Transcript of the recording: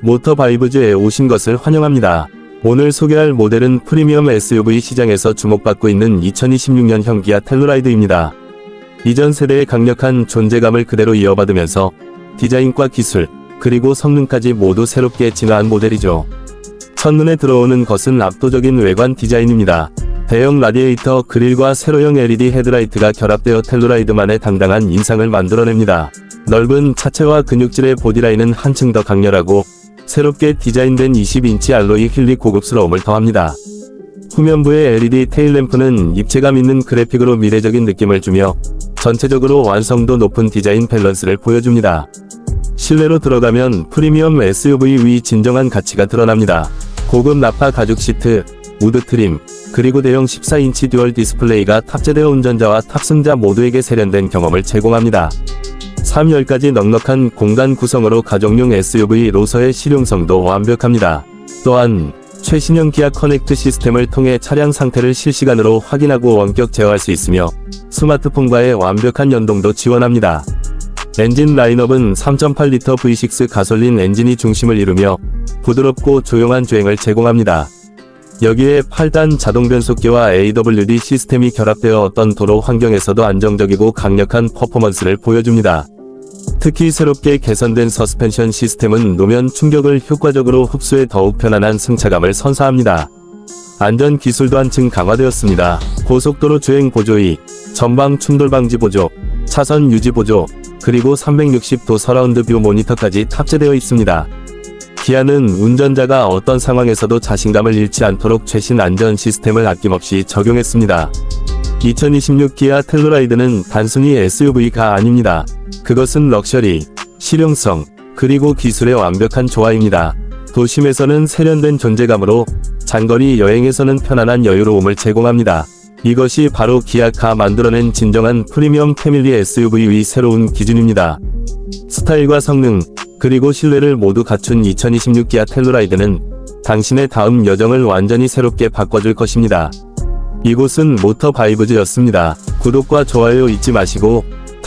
모터바이브즈에 오신 것을 환영합니다. 오늘 소개할 모델은 프리미엄 SUV 시장에서 주목받고 있는 2026년형 기아 텔루라이드입니다. 이전 세대의 강력한 존재감을 그대로 이어받으면서 디자인과 기술, 그리고 성능까지 모두 새롭게 진화한 모델이죠. 첫눈에 들어오는 것은 압도적인 외관 디자인입니다. 대형 라디에이터 그릴과 세로형 LED 헤드라이트가 결합되어 텔루라이드만의 당당한 인상을 만들어냅니다. 넓은 차체와 근육질의 보디라인은 한층 더 강렬하고 새롭게 디자인된 20인치 알로이 힐리 고급스러움을 더합니다. 후면부의 LED 테일램프는 입체감 있는 그래픽으로 미래적인 느낌을 주며 전체적으로 완성도 높은 디자인 밸런스를 보여줍니다. 실내로 들어가면 프리미엄 SUV 위 진정한 가치가 드러납니다. 고급 나파 가죽 시트, 우드 트림, 그리고 대형 14인치 듀얼 디스플레이가 탑재되어 운전자와 탑승자 모두에게 세련된 경험을 제공합니다. 3열까지 넉넉한 공간 구성으로 가족용 SUV로서의 실용성도 완벽합니다. 또한 최신형 기아 커넥트 시스템을 통해 차량 상태를 실시간으로 확인하고 원격 제어할 수 있으며 스마트폰과의 완벽한 연동도 지원합니다. 엔진 라인업은 3.8L V6 가솔린 엔진이 중심을 이루며 부드럽고 조용한 주행을 제공합니다. 여기에 8단 자동 변속기와 AWD 시스템이 결합되어 어떤 도로 환경에서도 안정적이고 강력한 퍼포먼스를 보여줍니다. 특히 새롭게 개선된 서스펜션 시스템은 노면 충격을 효과적으로 흡수해 더욱 편안한 승차감을 선사합니다. 안전 기술도 한층 강화되었습니다. 고속도로 주행 보조이, 전방 충돌 방지 보조, 차선 유지 보조, 그리고 360도 서라운드 뷰 모니터까지 탑재되어 있습니다. 기아는 운전자가 어떤 상황에서도 자신감을 잃지 않도록 최신 안전 시스템을 아낌없이 적용했습니다. 2026 기아 텔루라이드는 단순히 SUV가 아닙니다. 그것은 럭셔리, 실용성, 그리고 기술의 완벽한 조화입니다. 도심에서는 세련된 존재감으로 장거리 여행에서는 편안한 여유로움을 제공합니다. 이것이 바로 기아가 만들어낸 진정한 프리미엄 패밀리 SUV의 새로운 기준입니다. 스타일과 성능, 그리고 신뢰를 모두 갖춘 2026 기아 텔루라이드는 당신의 다음 여정을 완전히 새롭게 바꿔줄 것입니다. 이곳은 모터 바이브즈였습니다. 구독과 좋아요 잊지 마시고